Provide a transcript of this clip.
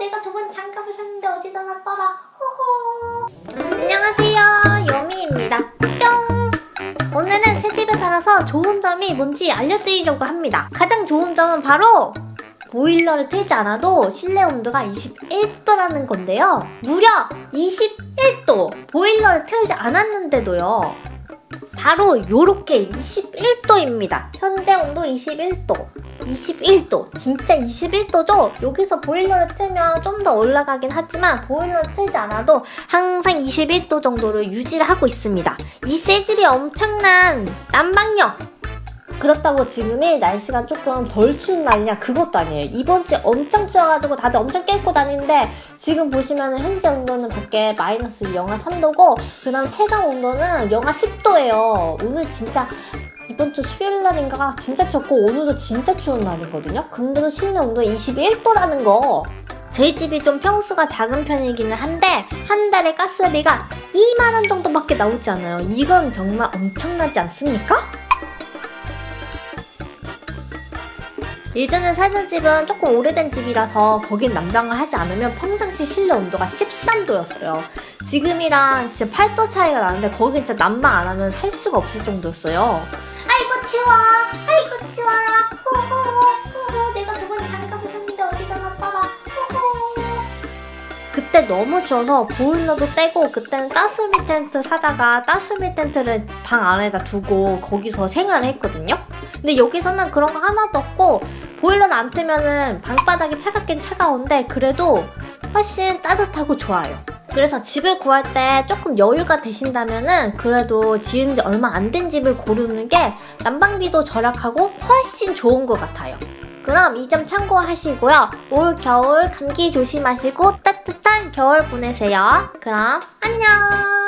내가 저번 장갑을 샀는데 어디다 놨더라. 호호. 안녕하세요. 요미입니다. 뿅. 오늘은 새 집에 살아서 좋은 점이 뭔지 알려드리려고 합니다. 가장 좋은 점은 바로 보일러를 틀지 않아도 실내 온도가 21도라는 건데요. 무려 21도! 보일러를 틀지 않았는데도요. 바로 요렇게 21도입니다. 현재 온도 21도. 21도. 진짜 21도죠? 여기서 보일러를 틀면 좀 더 올라가긴 하지만 보일러를 틀지 않아도 항상 21도 정도를 유지를 하고 있습니다. 이 재질이 엄청난 난방력! 그렇다고 지금이 날씨가 조금 덜 추운 날이냐 그것도 아니에요. 이번 주에 엄청 추워가지고 다들 엄청 깨입고 다니는데 지금 보시면 현재 온도는 밖에 마이너스 영하 3도고 그 다음 체감 온도는 영하 10도예요. 오늘 진짜 이번 주 수요일 날인가 진짜 춥고 오늘도 진짜 추운 날이거든요. 근데도 실내 온도 21도라는 거. 저희 집이 좀 평수가 작은 편이기는 한데 한 달에 가스비가 2만 원 정도밖에 나오지 않아요. 이건 정말 엄청나지 않습니까? 예전에 살던 집은 조금 오래된 집이라서 거긴 난방을 하지 않으면 평상시 실내 온도가 13도였어요. 지금이랑 진짜 8도 차이가 나는데 거긴 진짜 난방 안 하면 살 수가 없을 정도였어요. 추워, 아이고 추워라, 호호, 호호, 내가 저번에 장갑을 샀는데 어디다 놨더라, 호호. 그때 너무 추워서 보일러도 떼고 그때는 따수미 텐트 사다가 따수미 텐트를 방 안에다 두고 거기서 생활을 했거든요. 근데 여기서는 그런 거 하나도 없고 보일러를 안 틀면은 방바닥이 차갑긴 차가운데 그래도 훨씬 따뜻하고 좋아요. 그래서 집을 구할 때 조금 여유가 되신다면은 그래도 지은 지 얼마 안 된 집을 고르는 게 난방비도 절약하고 훨씬 좋은 것 같아요. 그럼 이 점 참고하시고요. 올 겨울 감기 조심하시고 따뜻한 겨울 보내세요. 그럼 안녕!